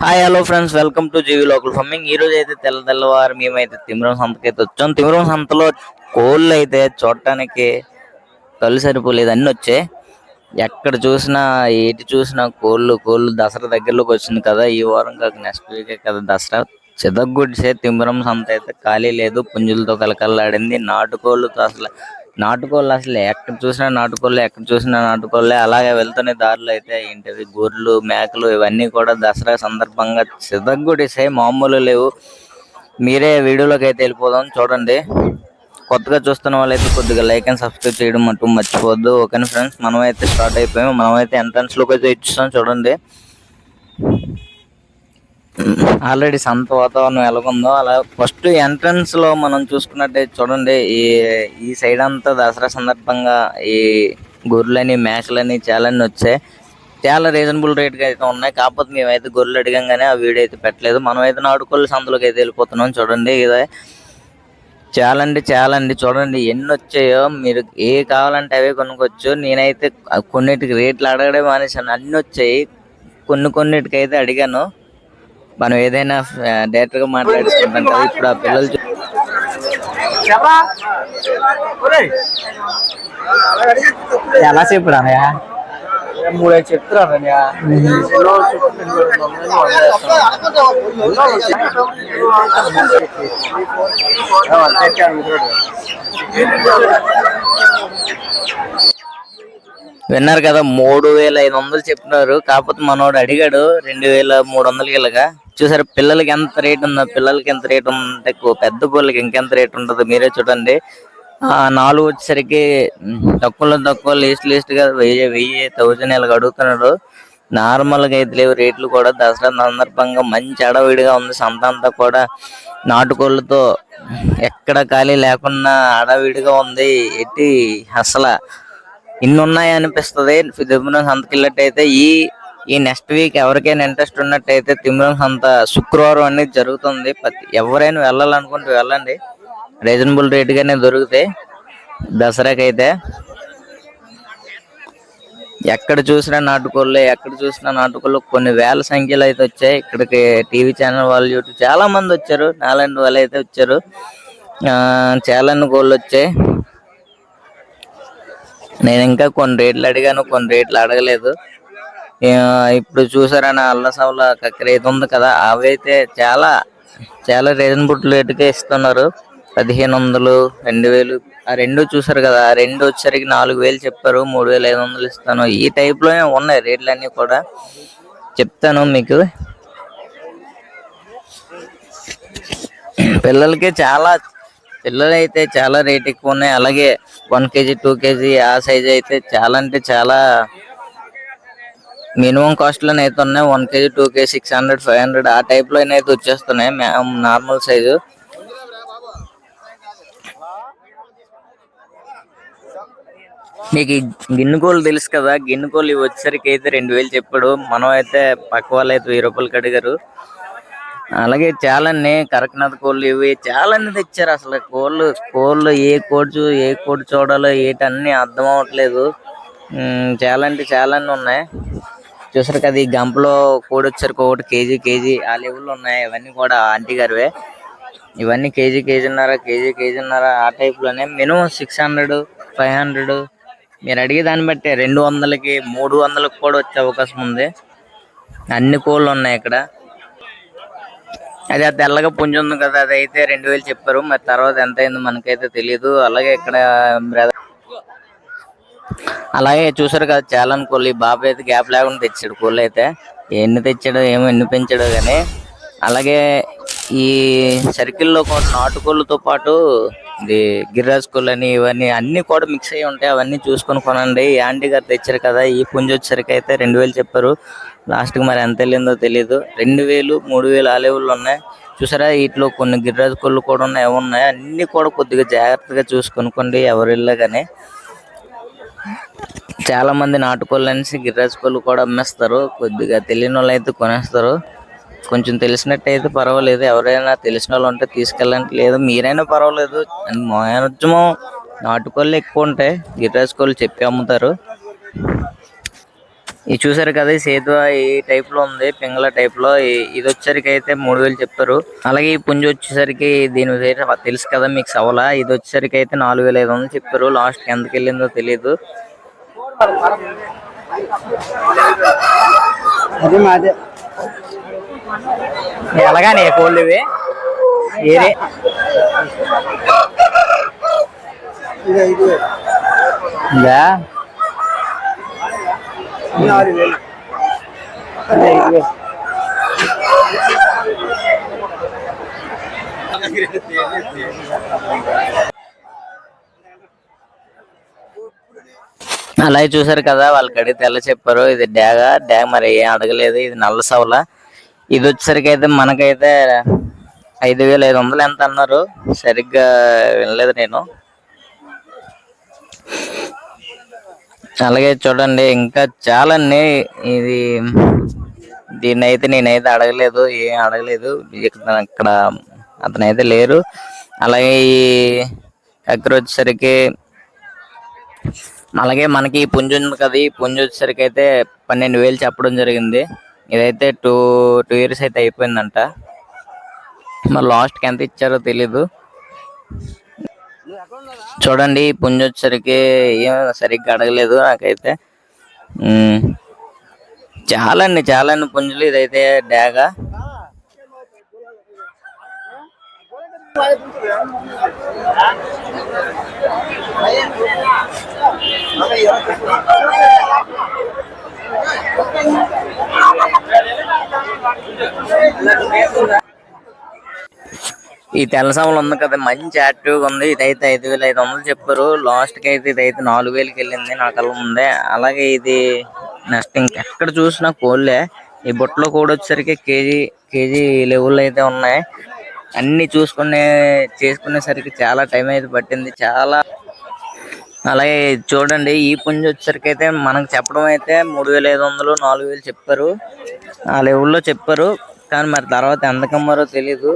Hi hello friends welcome to Jeevi local farming ఈ రోజు అయితే తెల్ల తెల్లవారు మేమైతే తిమిరం సంతకి అయితే వచ్చాం. తిమరం సంతలో కోళ్ళు అయితే చూడటానికి కళ్ళు సరిపోలేదు. అన్ని వచ్చాయి. ఎక్కడ చూసినా ఏటి చూసినా కోళ్ళు కోళ్ళు దసరా దగ్గరలోకి వచ్చింది కదా ఈ వారం కాక నెక్స్ట్ వీకే కదా దసరా. చిదగ్గుడిసే తిమరం సంత అయితే ఖాళీ లేదు. పుంజులతో కలకల్లాడింది. నాటుకోళ్ళతో అసలు నాటుకోళ్ళు అసలు ఎక్కడ చూసినా నాటుకోళ్ళు ఎక్కడ చూసినా నాటుకోళ్ళే. అలాగే వెళ్తున్న దారిలో అయితే ఏంటివి గొర్రెలు మేకలు ఇవన్నీ కూడా దసరా సందర్భంగా చితగ్గొడిసాయి మామూలు లేవు. మీరే వీడియోలోకి అయితే వెళ్ళిపోదాం చూడండి. కొత్తగా చూస్తున్న వాళ్ళైతే కొద్దిగా లైక్ అండ్ సబ్స్క్రైబ్ చేయడం మటు మర్చిపోవద్దు. ఓకే ఫ్రెండ్స్ మనమైతే స్టార్ట్ అయిపోయాం మనమైతే ఎంట్రన్స్లోకి అయితే ఇచ్చాం చూడండి. ఆల్రెడీ సంత వాతావరణం ఎలాగుందో అలా ఫస్ట్ ఎంట్రన్స్లో మనం చూసుకున్నట్టయితే చూడండి ఈ ఈ సైడ్ అంతా దసరా సందర్భంగా ఈ గొర్రెలని మేకలని చాలా వచ్చాయి చాలా రీజనబుల్ రేట్గా అయితే ఉన్నాయి. కాకపోతే మేమైతే గొర్రెలు అడిగాం ఆ వీడియో అయితే పెట్టలేదు. మనం అయితే సంతలోకి అయితే వెళ్ళిపోతున్నాం. చూడండి ఇదే చాలా అండి చాలా అండి చూడండి ఎన్ని వచ్చాయో మీరు ఏ కావాలంటే అవే కొనుక్కోవచ్చు. నేనైతే కొన్నిటికి రేట్లు అడగడే మానేసాను అన్ని వచ్చాయి. కొన్ని కొన్నిటికైతే అడిగాను. మనం ఏదైనా డైరెక్ట్గా మాట్లాడుకుంటాం కదా ఇప్పుడు ఆ పిల్లలు ఎలా చెప్పుడు అన్నయ్య మూడైదు చెప్తున్నారు విన్నారు కదా మూడు వేల ఐదు వందలు చెప్తున్నారు. కాకపోతే మనోడు అడిగాడు రెండు వేల మూడు వందలకి ఇలాగా చూసారు పిల్లలకి ఎంత రేట్ ఉందో పిల్లలకి ఎంత రేట్ ఉందంటే పెద్ద పిల్లలకి ఇంకెంత రేట్ ఉంటుందో మీరే చూడండి. నాలుగు వచ్చేసరికి తక్కువలో తక్కువ లీస్ట్ లీస్ట్గా వెయ్యి వెయ్యి థౌజండ్ ఇలాగ అడుగుతున్నాడు. నార్మల్గా అయితే లేవు రేట్లు కూడా దసరా సందర్భంగా మంచి అడవిడిగా ఉంది. సంత అంతా కూడా నాటుకోళ్ళతో ఎక్కడ ఖాళీ లేకుండా అడవిడిగా ఉంది. ఎట్టి అసలు ఇన్ని ఉన్నాయి అనిపిస్తుంది. తిరుమల సంతకి వెళ్ళినట్టయితే ఈ ఈ నెక్స్ట్ వీక్ ఎవరికైనా ఇంట్రెస్ట్ ఉన్నట్టయితే తిరుమల సంత శుక్రవారం అనేది జరుగుతుంది. ప్రతి ఎవరైనా వెళ్ళాలనుకుంటే వెళ్ళండి. రీజనబుల్ రేటుగానే దొరుకుతాయి దసరాకైతే. ఎక్కడ చూసినా నాటుకోళ్ళు ఎక్కడ చూసినా నాటుకోళ్ళు. కొన్ని వేల సంఖ్యలో అయితే వచ్చాయి. ఇక్కడికి టీవీ ఛానల్ వాళ్ళు యూట్యూబ్ చాలా మంది వచ్చారు. నాలుగు వాళ్ళు అయితే వచ్చారు. ఆ, చాలా కోళ్ళు వచ్చాయి. నేను ఇంకా కొన్ని రేట్లు అడిగాను కొన్ని రేట్లు అడగలేదు. ఇప్పుడు చూసారా నా అల్లసవల కక్కరేది ఉంది కదా అవి అయితే చాలా చాలా రీజనబుల్ రేటుకే ఇస్తున్నారు. పదిహేను వందలు రెండు వేలు ఆ రెండు చూసారు కదా ఆ రెండు వచ్చేసరికి నాలుగు వేలు చెప్పారు మూడు వేల ఐదు వందలు ఇస్తాను. ఈ టైప్లోనే ఉన్నాయి రేట్లు అన్నీ కూడా. చెప్తాను మీకు. పిల్లలకి చాలా పిల్లలు అయితే చాలా రేట్ ఎక్కువ ఉన్నాయి. అలాగే వన్ కేజీ టూ కేజీ ఆ సైజ్ అయితే చాలా అంటే చాలా మినిమం కాస్ట్ అయితే ఉన్నాయి. One KG two KG six hundred five hundred ఆ టైప్లో అయితే వచ్చేస్తున్నాయి. Normal size. మీకు ఈ తెలుసు కదా గిన్నెకోళ్ళు ఇవి వచ్చేసరికి అయితే రెండు వేలు చెప్పాడు. మనం అయితే పక్క వాళ్ళు అయితే వెయ్యి రూపాయలకి అడిగారు అలాగే చాలా కరకనాథ్ కోళ్ళు ఇవి చాలా తెచ్చారు అసలు. కోళ్ళు కోళ్ళు ఏ కోడ్చు ఏ కోడ్ చూడాలో ఏటన్నీ అర్థం అవ్వట్లేదు. చాలా అంటే చాలా ఉన్నాయి. చూసారు కదా ఈ గంపలో కోడి వచ్చారు ఒకటి కేజీ కేజీ ఆ లెవెల్లో ఉన్నాయి. ఇవన్నీ కూడా ఆంటీ గారివే. ఇవన్నీ కేజీ కేజీన్నర కేజీ కేజీన్నర ఆ టైప్లోనే minimum six hundred five hundred. మీరు అడిగే దాన్ని బట్టి రెండు వందలకి మూడు వందలకి కూడా వచ్చే అవకాశం ఉంది. అన్ని కోళ్ళు ఉన్నాయి ఇక్కడ. అది ఆ తెల్లగా పుంజు ఉంది కదా అది అయితే రెండు వేలు చెప్పారు. మరి తర్వాత ఎంత అయిందో మనకైతే తెలియదు అలాగే ఇక్కడ బ్రదర్ అలాగే చూసారు కదా చాలా కోళ్ళు ఈ బాబు అయితే గ్యాప్ లేకుండా తెచ్చాడు కోళ్ళు అయితే. ఎన్ని తెచ్చాడో ఏమో ఎన్ని పెంచాడో కానీ అలాగే ఈ సర్కిల్లో కూడా నాటుకోళ్ళతో పాటు ఇది గిర్రాజ్ కోళ్ళు అని ఇవన్నీ అన్ని కూడా మిక్స్ అయ్యి ఉంటాయి. అవన్నీ చూసుకొని కొనండి. ఈ ఆంటీ గారు తెచ్చారు కదా ఈ పుంజు వచ్చేసరికి అయితే రెండు వేలు చెప్పారు. లాస్ట్కి మరి ఎంత వెళ్ళిందో తెలియదు రెండు వేలు మూడు వేలు ఆ లెవెల్లో ఉన్నాయి. చూసారా వీటిలో కొన్ని గిరిరాజు కోళ్ళు కూడా ఉన్నాయి. ఏమి ఉన్నాయి. అన్ని కూడా కొద్దిగా జాగ్రత్తగా చూసుకొనుకోండి ఎవరు వెళ్ళగానే చాలా మంది నాటుకోళ్ళు అనేసి గిరిరాజు కోళ్ళు కూడా అమ్మేస్తారు. కొద్దిగా తెలియని వాళ్ళు అయితే కొనేస్తారు. కొంచెం తెలిసినట్టయితే పర్వాలేదు. ఎవరైనా తెలిసిన వాళ్ళు ఉంటే తీసుకెళ్ళండి. లేదు మీరైనా పర్వాలేదు. మాక్సిమం నాటుకోళ్ళు ఎక్కువ ఉంటాయి. గిర్రాజ్ కోళ్ళు చెప్పి అమ్ముతారు. ఇది చూసారు కదా ఈ సేతు ఈ టైప్లో ఉంది పింగళ టైప్లో. ఇది వచ్చేసరికి అయితే మూడు వేలు చెప్పారు. అలాగే ఈ పుంజు వచ్చేసరికి దీని పేరు తెలుసు కదా మీకు సవల. ఇది వచ్చేసరికి అయితే నాలుగు వేల ఐదు వందలు చెప్పారు. లాస్ట్ ఎంతకి వెళ్ళిందో తెలియదు ఎలాగానే కోళ్ళు ఇవి. ఏరే. ఇదా? అలా చూసారు కదా వాళ్ళకి అడిగితే ఎలా చెప్పారు ఇది డ్యాగ డ్యాగ్ మరి ఏం అడగలేదు ఇది నల్ల సవల. ఇది వచ్చేసరికి అయితే మనకైతే ఐదు వేల ఐదు వందలు ఎంత అన్నారు సరిగ్గా వినలేదు నేను. అలాగే చూడండి ఇంకా చాలా ఇది దీన్ని అయితే నేనైతే అడగలేదు ఏం అడగలేదు. ఇక్కడ అక్కడ అతనైతే లేరు. అలాగే ఈ ఎక్కడ వచ్చేసరికి అలాగే మనకి ఈ పుంజు ఉంది కదా ఈ పుంజు వచ్చేసరికి అయితే పన్నెండు వేలు చెప్పడం జరిగింది. ఇదైతే టూ టూ ఇయర్స్ అయితే అయిపోయిందంట. మరి లాస్ట్కి ఎంత ఇచ్చారో తెలీదు. చూడండి పుంజ వచ్చేసరికి ఏం సరిగ్గా అడగలేదు నాకైతే. చాలా అండి చాలా అండి పుంజులు ఇదైతే డాగా ఈ తెల్లసాములు ఉంది కదా మంచి యాక్టివ్గా ఉంది. ఇదైతే ఐదు వేల ఐదు వందలు చెప్పారు. లాస్ట్కి అయితే ఇదైతే నాలుగు వేలకి వెళ్ళింది నా కళ్ళ ముందే. అలాగే ఇది నెక్స్ట్ ఇంకెక్కడ చూసినా కోళ్ళే. ఈ బుట్టలో కూడా వచ్చేసరికి కేజీ కేజీ లెవెల్ అయితే ఉన్నాయి. అన్ని చూసుకునే చేసుకునేసరికి చాలా టైం అయితే పట్టింది. చాలా అలాగే చూడండి ఈ పుంజ్ వచ్చేసరికి అయితే మనకు చెప్పడం అయితే మూడు వేల ఐదు వందలు నాలుగు వేలు చెప్పారు. ఆ లెవెల్లో చెప్పారు. కానీ మరి తర్వాత ఎంత కమ్మారో తెలీదు.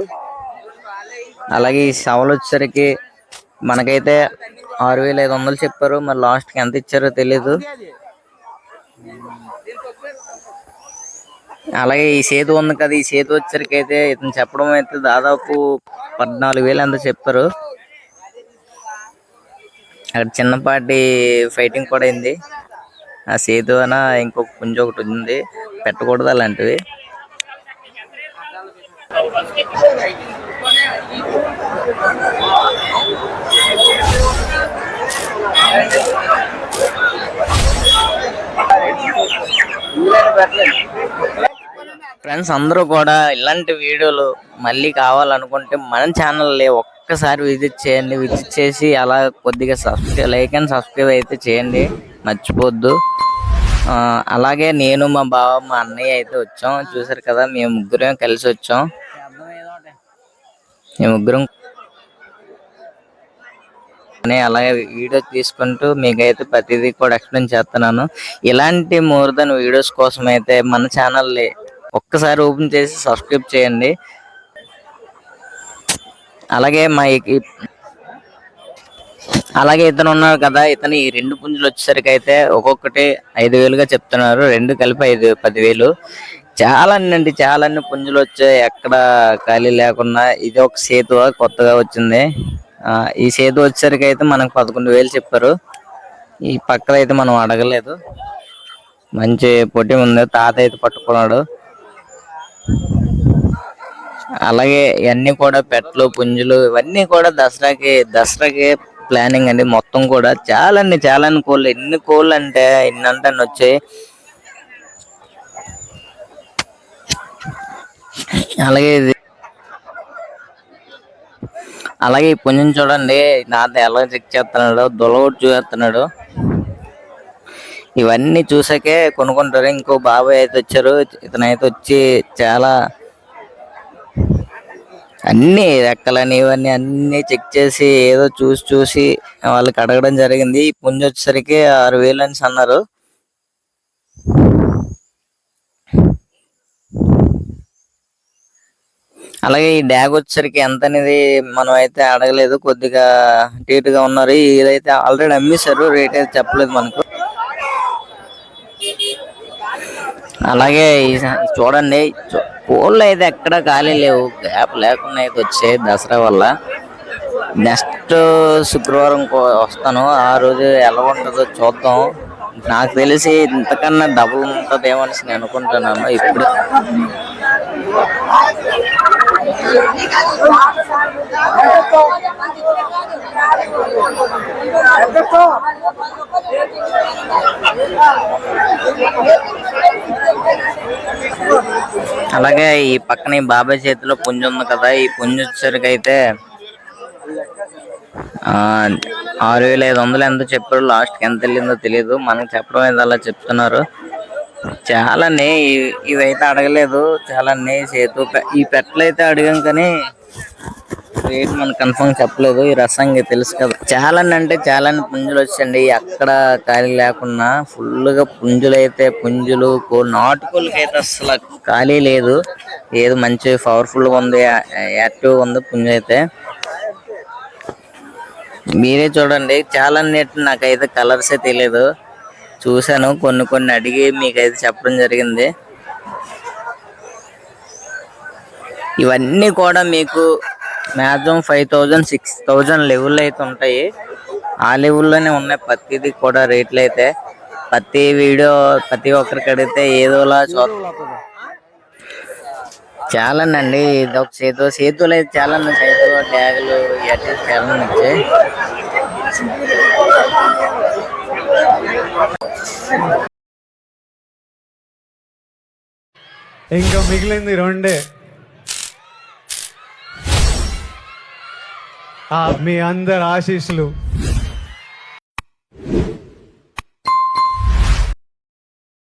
అలాగే ఈ సవలు వచ్చేసరికి మనకైతే ఆరు వేల ఐదు వందలు చెప్పారు. మరి లాస్ట్కి ఎంత ఇచ్చారో తెలీదు. అలాగే ఈ సేతు ఉంది కదా ఈ సేతు వచ్చేసరికి అయితే ఇతను చెప్పడం అయితే దాదాపు పద్నాలుగు వేలు ఎంత చెప్పారు. అక్కడ చిన్నపాటి ఫైటింగ్ కూడా అయింది. ఆ సేతు అన ఇంకొక పుంజ ఒకటి ఉంది. పెట్టకూడదు అలాంటివి. ఫ్రెండ్స్ అందరూ కూడా ఇలాంటి వీడియోలు మళ్ళీ కావాలనుకుంటే మన ఛానల్ని ఒక్కసారి విజిట్ చేయండి. విజిట్ చేసి అలా కొద్దిగా సబ్స్క్రైబ్ లైక్ అండ్ సబ్స్క్రైబ్ అయితే చేయండి. మర్చిపోద్దు. అలాగే నేను మా బావ మా అన్నయ్య అయితే వచ్చాం. చూసారు కదా మేము ముగ్గురం కలిసి వచ్చాం. మేము ముగ్గురం అలాగే వీడియో తీసుకుంటూ మీకైతే ప్రతిదీ కూడా ఎక్స్ప్లెయిన్ చేస్తున్నాను. ఇలాంటి మోర్ దెన్ వీడియోస్ కోసం అయితే మన ఛానల్ని ఒక్కసారి ఓపెన్ చేసి సబ్స్క్రైబ్ చేయండి. అలాగే మా అలాగే ఇతను ఉన్నారు కదా ఇతను ఈ రెండు పుంజులు వచ్చేసరికి అయితే ఒక్కొక్కటి ఐదు వేలుగా చెప్తున్నారు రెండు కలిపి ఐదు పదివేలు. చాలా అండి చాలా అన్ని పుంజులు వచ్చాయి ఎక్కడ ఖాళీ లేకుండా ఇది ఒక సేతు కొత్తగా వచ్చింది. ఆ, ఈ సేతు వచ్చేసరికి అయితే మనకు పదకొండు వేలు చెప్పారు. ఈ పక్కన అయితే మనం అడగలేదు. మంచి పొట్టి ఉంది. తాత అయితే పట్టుకున్నాడు. అలాగే ఇవన్నీ కూడా పెట్లు పుంజులు ఇవన్నీ కూడా దసరాకి దసరాకి ప్లానింగ్ అండి. మొత్తం కూడా చాలా అండి చాలా అన్ని కోళ్ళు. ఎన్ని కోళ్ళు అంటే ఎన్ని అంటే వచ్చాయి అలాగే ఇది. అలాగే ఈ పుంజం చూడండి నాతో ఎలా చెక్ చేస్తున్నాడు దొలగొట్టు చూస్తున్నాడు. ఇవన్నీ చూసాకే కొనుక్కుంటారు. ఇంకో బాబాయ్ అయితే వచ్చారు ఇతనైతే వచ్చి చాలా అన్ని రెక్కలని ఇవన్నీ అన్ని చెక్ చేసి ఏదో చూసి చూసి వాళ్ళకి అడగడం జరిగింది. ఈ వచ్చేసరికి ఆరు వేలు అని అన్నారు. అలాగే ఈ డ్యాగ్ వచ్చేసరికి ఎంత అనేది మనం అయితే అడగలేదు. కొద్దిగా టీట్గా ఉన్నారు. ఇదైతే ఆల్రెడీ అమ్మేశారు. రేట్ అయితే చెప్పలేదు మనకు. అలాగే చూడండి. చూ- కోళ్ళు అయితే ఎక్కడ ఖాళీ లేవు. గ్యాప్ లేకుండా అయితే వచ్చాయి దసరా వల్ల. నెక్స్ట్ శుక్రవారం కో- వస్తాను. ఆ రోజు ఎలా ఉంటుందో చూద్దాం. నాకు తెలిసి ఇంతకన్నా డబుల్ ఉంటుందేమో అనేసి నేను అనుకుంటున్నాను. ఇప్పుడు అలాగే ఈ పక్కన ఈ బాబాయ్ చేతిలో పుంజు ఉంది కదా ఈ పుంజు వచ్చేసరికి అయితే ఆ, ఆరు వేల ఐదు వందలు ఎంత చెప్పారు లాస్ట్ ఎంత వెళ్ళిందో తెలియదు మనకు చెప్పడం అయితే అలా చెప్తున్నారు. చాలా నే ఇవైతే అడగలేదు. చాలా నే చేతు. ఈ పెట్టలు అయితే అడిగాం కానీ రేట్ మనకు కన్ఫర్మ్ చెప్పలేదు. ఈ రసం తెలుసు కదా. చాలా అంటే చాలా పుంజులు వచ్చండి ఎక్కడ ఖాళీ లేకుండా ఫుల్గా పుంజులు అయితే పుంజులు నాటుకోళ్ళకి అయితే అసలు ఖాళీ లేదు. ఏదో మంచి పవర్ఫుల్గా ఉంది యాక్టివ్ ఉంది పుంజు అయితే. మీరే చూడండి. చాలా నెట్ నాకైతే కలర్స్ తెలియదు చూశాను. కొన్ని కొన్ని అడిగి మీకైతే చెప్పడం జరిగింది. ఇవన్నీ కూడా మీకు maximum five thousand six thousand level అయితే ఉంటాయి. ఆ లెవెల్లోనే ఉన్నాయి. ప్రతిది కూడా రేట్లు అయితే. ప్రతి వీడియో ప్రతి ఒక్కరికి అడిగితే ఏదోలా చూద్దాం చాలా అండి. ఇది ఒక సేతు సేతులు అయితే చాలా సేతు ట్యాగులు ఇవన్నీ చాలా వచ్చాయి ఇంకా మిగిలింది రెండే. ఆ మీ అందరి ఆశీస్సులు.